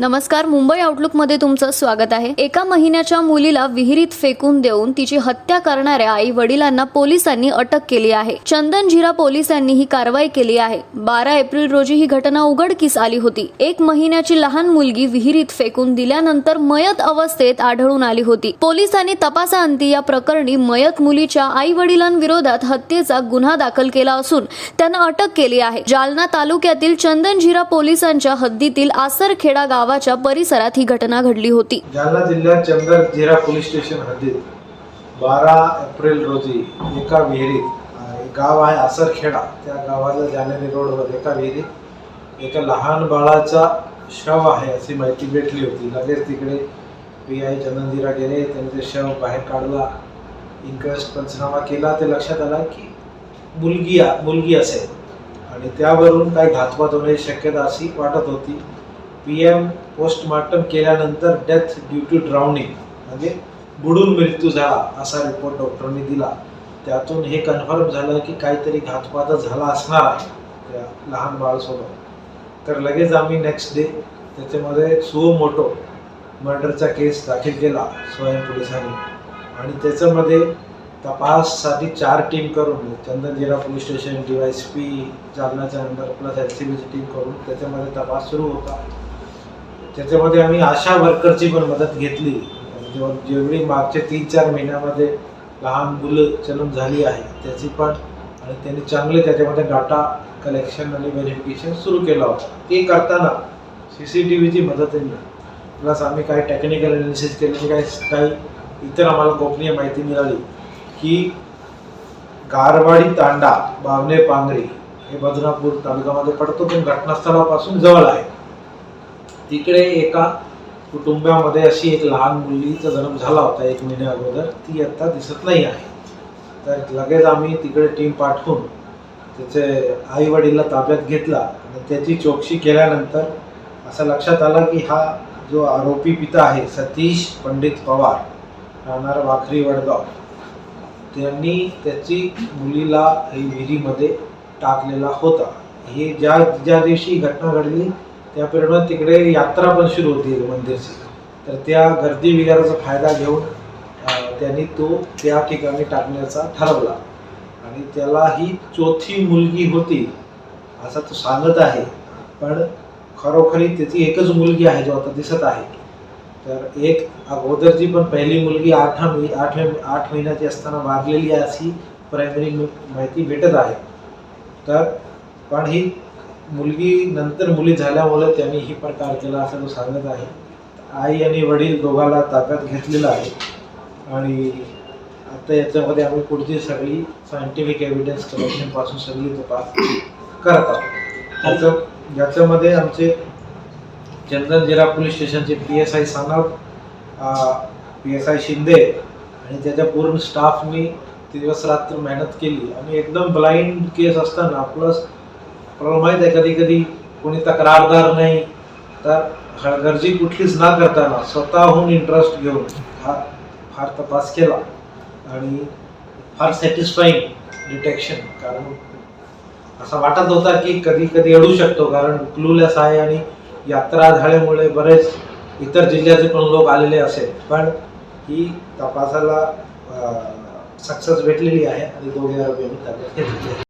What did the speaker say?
नमस्कार मुंबई आउटलुकमध्ये तुमचं स्वागत आहे. एका महिन्याच्या मुलीला विहिरीत फेकून देऊन तिची हत्या करणाऱ्या आई वडिलांना पोलिसांनी अटक केली आहे. चंदनझिरा पोलिसांनी ही कारवाई केली आहे. बारा एप्रिल रोजी ही घटना उघडकीस आली होती. एक महिन्याची लहान मुलगी विहिरीत फेकून दिल्यानंतर मयत अवस्थेत आढळून आली होती. पोलिसांनी तपासाअंती या प्रकरणी मयत मुलीच्या आई वडिलांविरोधात हत्येचा गुन्हा दाखल केला असून त्यांना अटक केली आहे. जालना तालुक्यातील चंदनझिरा पोलिसांच्या हद्दीतील आसरखेडा गावाच्या परिसरात ही घटना घडली होती. जालना जिल्ह्यात चंदर जिरा पोलीस स्टेशन हद्दीत बारा एप्रिल रोजी एका विहिरीत एक गाव आहे आसरखेडा त्या गावाच्या जानेरी रोडवर एका विहिरीत एका लहान बाळाचा शव आहे अशी माहिती भेटली होती. लगेच तिकडे पी आय चंदनजिरा गेले त्यांनी ते शव बाहेर काढला इन्क्वेस्ट पंचनामा केला. ते लक्षात आला की मुलगी मुलगी असेल. आणि त्यावरून काही घातपात होण्याची शक्यता अशी वाटत होती. पी एम पोस्टमार्टम केल्यानंतर डेथ ड्यू टू ड्राउनिंग म्हणजे बुडून मृत्यू झाला असा रिपोर्ट डॉक्टरांनी दिला. त्यातून हे कन्फर्म झालं की काहीतरी घातपातच झाला असणार आहे त्या लहान बाळासोबत. तर लगेच आम्ही नेक्स्ट डे त्याच्यामध्ये सुओ मोटो मर्डरचा केस दाखल केला स्वयं पोलिसांनी. आणि त्याच्यामध्ये तपाससाठी चार टीम करून म्हणजे Chandanjira police station D Y S P जालनाच्या under plus L C बीची टीम करून त्याच्यामध्ये तपास सुरू होता. त्याच्यामध्ये आम्ही आशा वर्करची पण मदत घेतली. जेव्हा जेवढी मागच्या तीन चार महिन्यामध्ये लहान मुलं जन्म झाली आहे त्याची पण आणि त्यांनी चांगले त्याच्यामध्ये डाटा कलेक्शन आणि व्हेरिफिकेशन सुरू केलं होतं. ते करताना सी सी टी व्हीची मदत प्लस आम्ही काही टेक्निकल अनालिसिस केले काही काही इतर आम्हाला गोपनीय माहिती मिळाली की गारवाडी तांडा बावणे पांगरी हे बदनापूर तालुक्यामध्ये पडतो पण घटनास्थळापासून जवळ आहे. तिकडे एका कुटुंबामध्ये अशी एक लहान मुलीचा जन्म झाला होता एक महिन्या अगोदर. ती आता दिसत नाही आहे. तर लगेच आम्ही तिकडे टीम पाठवून त्याचे आई वडीलला ताब्यात घेतला आणि त्याची चौकशी केल्यानंतर असं लक्षात आलं की हा जो आरोपी पिता आहे सतीश पंडित पवार राहणार वाखरी वडगाव. त्यांनी त्याची मुलीला ही विहिरीमध्ये टाकलेला होता. हे ज्या ज्या दिवशी घटना घडली त्या पिरियडमध्ये तिकडे यात्रा पण सुरू होती मंदिरची. तर त्या गर्दी विगाराचा फायदा घेऊन त्यांनी तो त्या ठिकाणी टाकण्याचा ठरवला. आणि त्याला ही चौथी मुलगी होती असं तो सांगत आहे. पण खरोखरी त्याची एकच मुलगी आहे जो आता दिसत आहे. तर एक अगोदरची पण पहिली मुलगी आठ आठ आठ महिन्याची असताना वारलेली आहे अशी प्रायमरी माहिती भेटत आहे. तर पण ही मुलगी नंतर मुली झाल्यामुळे त्यांनी ही प्रकार केला असं तो सांगत आहे. आई आणि वडील दोघाला ताब्यात घेतलेलं आहे. आणि आता याच्यामध्ये आम्ही पुढची सगळी सायंटिफिक एव्हिडन्स कलेक्शनपासून सगळी तपास करत आहोत. त्याचं याच्यामध्ये आमचे चंदनजिरा पोलीस स्टेशनचे P S I Sanap P S I Shinde आणि त्याच्या पूर्ण स्टाफनी दिवस रात्र मेहनत केली. आणि एकदम ब्लाइंड केस असताना प्लस आपल्याला माहीत आहे कधी कधी कोणी तक्रारदार नाही तर हलगर्जी कुठलीच ना करताना स्वतःहून इंटरेस्ट घेऊन हा फार तपास केला आणि फार सॅटिस्फाईंग डिटेक्शन कारण असा वाटत होता की कधी कधी अडू शकतो कारण क्लूलेस आहे आणि यात्रा झाल्यामुळे बरेच इतर जिल्ह्याचे पण लोक आलेले असेल. पण ही तपासाला सक्सेस भेटलेली आहे आणि दोघे आरोपी आम्ही ताब्यात